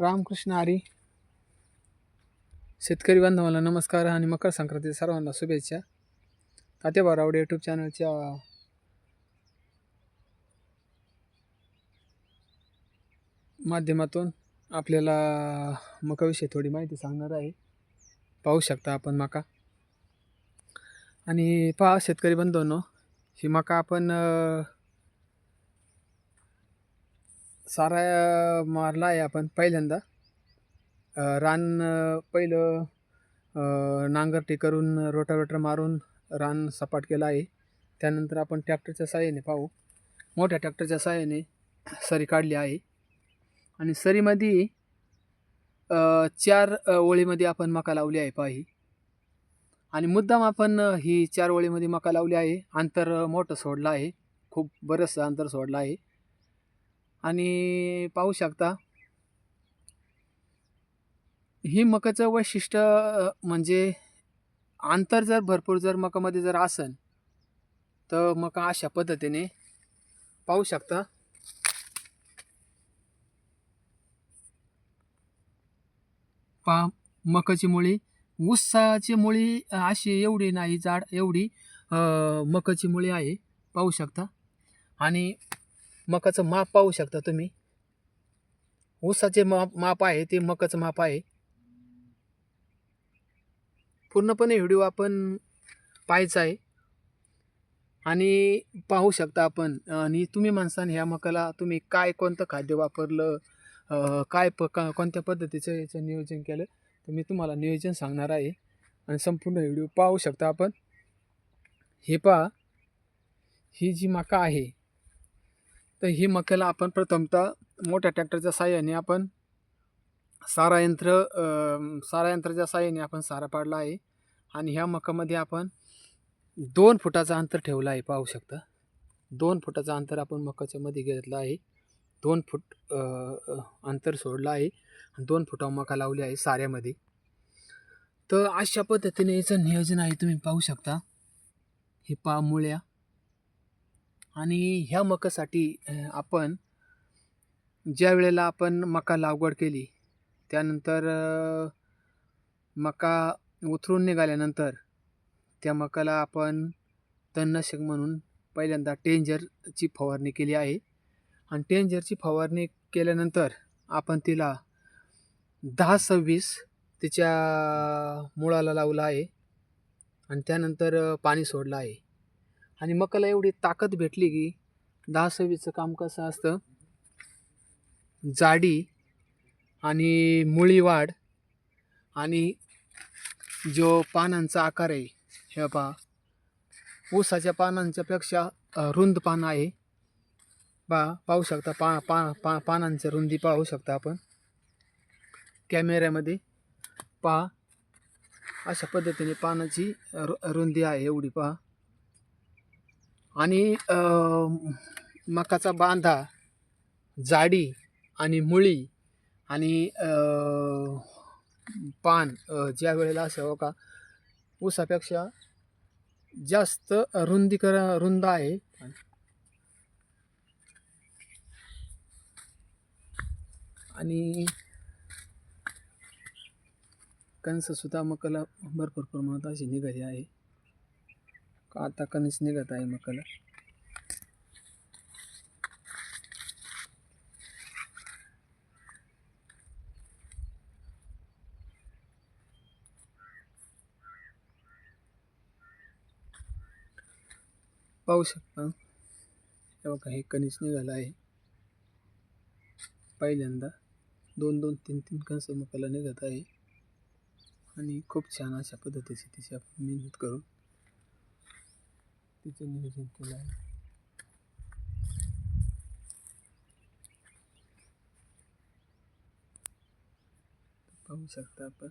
रामकृष्ण आरी. शेतकरी बांधवांना नमस्कार आणि मकर संक्रांती सर्वांना शुभेच्छा. तात्या बारावडे यूट्यूब चॅनलच्या माध्यमातून आपल्याला मकाविषयी थोडी माहिती सांगणार आहे. पाहू शकता आपण मका. आणि पहा शेतकरी बांधवांनो ही मका आपण सारा मारला आहे आपण पहिल्यांदा. रान पहिलं नांगरटी करून रोटावेटर मारून रान सपाट केलं आहे. त्यानंतर आपण ट्रॅक्टरच्या साहाय्याने पाहू. मोठ्या ट्रॅक्टरच्या साहाय्याने सरी काढली आहे. आणि सरीमध्ये चार ओळीमध्ये आपण मका लावली आहे पाही. आणि मुद्दाम आपण ही चार ओळीमध्ये मका लावली आहे. अंतर मोठं सोडलं आहे. खूप बरंचसं अंतर सोडलं आहे. आणि पाहू शकता ही मकाचं वैशिष्ट्य म्हणजे अंतर जर भरपूर जर मकामध्ये जर असेल तर मका अशा पद्धतीने पाहू शकता. पा मकाची मुळी ऊसाची मुळी अशी एवढी नाही जाड एवढी मकाची मुळी आहे पाहू शकता. आणि मकाचं माप पाहू शकता तुम्ही. ऊसाचे माप माप आहे ते मकाचं माप आहे. पूर्णपणे व्हिडिओ आपण पाहायचा आहे. आणि पाहू शकता आपण आणि तुम्ही माणसाने ह्या मकाला तुम्ही काय कोणतं खाद्य वापरलं काय प का कोणत्या पद्धतीचं याचं नियोजन केलं तर मी तुम्हाला नियोजन सांगणार आहे. आणि संपूर्ण व्हिडिओ पाहू शकता आपण. हे पहा ही जी मका आहे तर ही मक्याला आपण प्रथमतः मोठ्या ट्रॅक्टरच्या साह्याने आपण सारा यंत्र सारा यंत्राच्या साहाय्याने आपण सारा पाडला आहे. आणि ह्या मकामध्ये आपण दोन फुटाचं अंतर ठेवलं आहे पाहू शकता. दोन फुटाचं अंतर आपण मकाच्या मध्ये घेतलं आहे. दोन फूट अंतर सोडलं आहे. आणि दोन फुटा मका लावली आहे साऱ्यामध्ये. तर अशा पद्धतीने याचं नियोजन आहे तुम्ही पाहू शकता. हे पा मुळ्या आणि ह्या मकासाठी आपण ज्या वेळेला आपण मका लागवड केली त्यानंतर मका उतरून निघाल्यानंतर त्या मकाला आपण तणनाशक म्हणून पहिल्यांदा टेंजरची फवारणी केली आहे. आणि टेंजरची फवारणी केल्यानंतर आपण तिला दहा सव्वीस तिच्या मुळाला लावला आहे. आणि त्यानंतर पाणी सोडलं आहे. आणि मकाला एवढी ताकद भेटली की दहा सव्वीचं काम कसं असतं? जाडी आणि मुळी वाढ आणि जो पानांचा आकार आहे हे पहा. ऊसाच्या पानांच्यापेक्षा रुंद पान आहे. पा पाहू शकता पा पा पा पानांच्या रुंदी पाहू शकता आपण. कॅमेऱ्यामध्ये पहा. अशा पद्धतीने पानाची रु रुंदी आहे एवढी पहा. आणि मकाचा बांधा जाडी आणि मुळी आणि पान ज्या वेळेला असं हो का ऊसापेक्षा जास्त रुंदीकर रुंद आहे. आणि कंससुद्धा मकाला भरपूर प्रमाणात अशी निघाली आहे. आता कणस निघत आहे मकाला. पाहू शकता. बघा हे कणीस निघालं आहे. पहिल्यांदा दोन दोन तीन तीन कणसं मकाला निघत आहे. आणि खूप छान अशा पद्धतीची तिची आपण मेहनत करून तिचं नियोजन केलं आहे. पाहू शकता आपण.